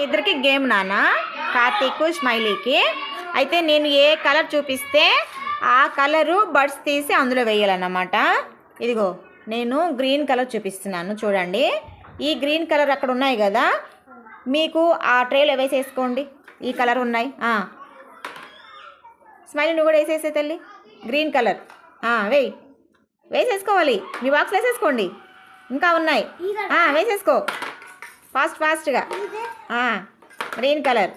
మీ ఇద్దరికి గేమ్ నాన్న. కార్తీక్ స్మైలీకి. అయితే నేను ఏ కలర్ చూపిస్తే ఆ కలరు బడ్స్ తీసి అందులో వేయాలన్నమాట. ఇదిగో నేను గ్రీన్ కలర్ చూపిస్తున్నాను చూడండి. ఈ గ్రీన్ కలర్ అక్కడ ఉన్నాయి కదా. మీకు ఆ ట్రేలో వేసేసుకోండి. ఈ కలర్ ఉన్నాయి. స్మైలీ నువ్వు కూడా వేసేసే తల్లి. Green colour. వేయి. వేసేసుకోవాలి. మీ బాక్స్ వేసేసుకోండి. ఇంకా ఉన్నాయి. వేసేసుకో. ఫాస్ట్ ఫాస్ట్గా. Green colour.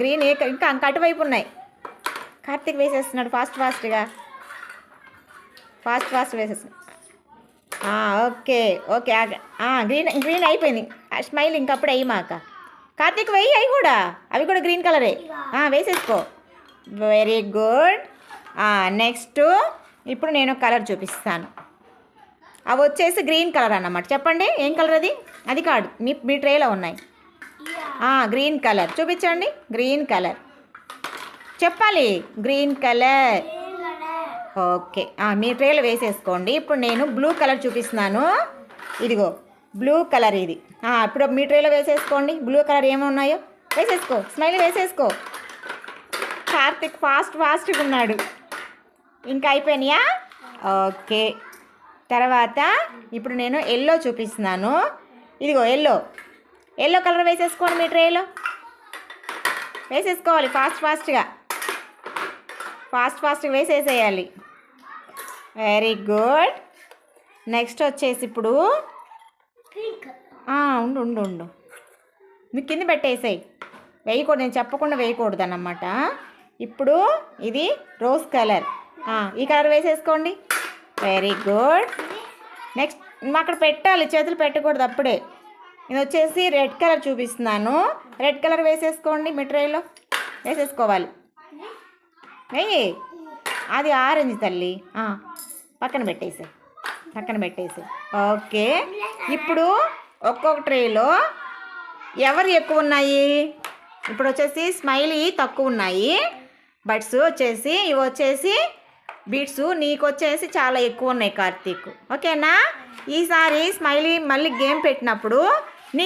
గ్రీన్ ఏ ఇంకా అటువైపు ఉన్నాయి. కార్తీక్ వేసేస్తున్నాడు ఫాస్ట్ ఫాస్ట్గా. ఫాస్ట్ ఫాస్ట్ వేసేస్తున్నాడు ఓకే ఓకే గ్రీన్ గ్రీన్ అయిపోయింది. స్మైల్ ఇంకప్పుడు అయ్యి మాక కార్తీక్ వెయ్యి అవి కూడా. అవి కూడా గ్రీన్ కలరే. వేసేసుకో. Very good. నెక్స్ట్ ఇప్పుడు నేను కలర్ చూపిస్తాను. అవి వచ్చేసి గ్రీన్ కలర్ అన్నమాట. చెప్పండి ఏం కలర్ అది? అది కాదు మీ మీ ట్రేలో ఉన్నాయి. Green colour. చూపించండి గ్రీన్ కలర్. చెప్పాలి గ్రీన్ కలర్. ఓకే. మీ ట్రేలో వేసేసుకోండి. ఇప్పుడు నేను బ్లూ కలర్ చూపిస్తున్నాను. ఇదిగో బ్లూ కలర్ ఇది. ఇప్పుడు మీ ట్రేలో వేసేసుకోండి. బ్లూ కలర్ ఏమున్నాయో వేసేసుకో స్మైల్ వేసేసుకో. కార్తిక్ ఫాస్ట్ ఫాస్ట్గా ఉన్నాడు. ఇంకా అయిపోయినాయా? ఓకే. తర్వాత ఇప్పుడు నేను ఎల్లో చూపిస్తున్నాను. ఇదిగో ఎల్లో ఎల్లో కలర్ వేసేసుకోండి మీ ట్రేలో వేసేసుకోవాలి ఫాస్ట్ ఫాస్ట్గా ఫాస్ట్ ఫాస్ట్గా వేసేసేయాలి. వెరీ గుడ్ నెక్స్ట్ వచ్చేసి ఇప్పుడు ఉండు ఉండు ఉండు. నువ్వు కింద పెట్టేసేయి. వేయకూడదు నేను చెప్పకుండా వేయకూడదు అన్నమాట ఇప్పుడు ఇది రోజ్ కలర్ ఈ కలర్ వేసేసుకోండి. వెరీ గుడ్ నెక్స్ట్ అక్కడ పెట్టాలి. చేతులు పెట్టకూడదు అప్పుడే. నేను వచ్చేసి రెడ్ కలర్ చూపిస్తున్నాను. రెడ్ కలర్ వేసేసుకోండి మీ ట్రేలో వేసేసుకోవాలి. వెయ్యి అది ఆరెంజ్ తల్లి. పక్కన పెట్టేసి పక్కన పెట్టేసి ఓకే. ఇప్పుడు ఒక్కొక్క ట్రేలో ఎవరు ఎక్కువ ఉన్నాయి? ఇప్పుడు వచ్చేసి స్మైలీ తక్కువ ఉన్నాయి. బట్స్ వచ్చేసి ఇవి వచ్చేసి బీట్స్ నీకు వచ్చేసి చాలా ఎక్కువ ఉన్నాయి కార్తీక్. ఓకేనా? ఈసారి స్మైలీ మళ్ళీ గేమ్ పెట్టినప్పుడు